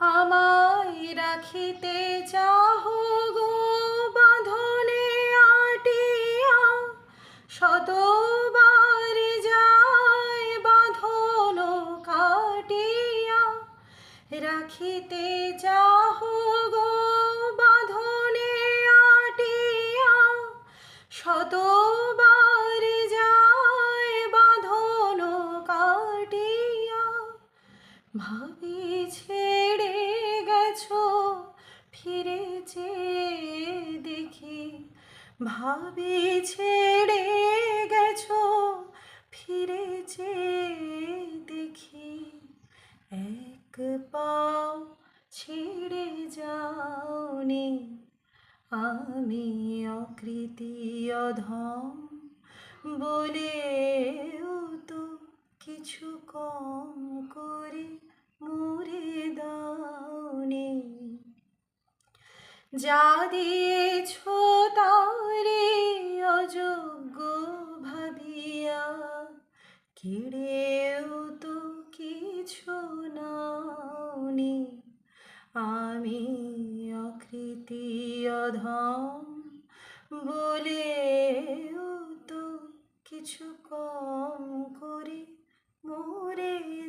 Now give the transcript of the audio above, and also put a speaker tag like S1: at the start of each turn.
S1: আমায় রাখিতে চাহ গো বাঁধনে আটিয়া। শতবার কাটিয়া। রাখিতে চাহ গো বাঁধনে আটিয়া। শতবার যায় ভাবি ছেড়ে গেছো, ফিরেছে দেখি। এক পাও ছেড়ে যাওনি, আমি অকৃতি অধম বলেও তো কিছু কম করে মরে যা দিয়েছ তারে অযোগ্য ভাবিয়া, কেড়েও তো কিছু নাওনি। আমি অকৃতি অধম বলেও তো কিছু কম করে মোরে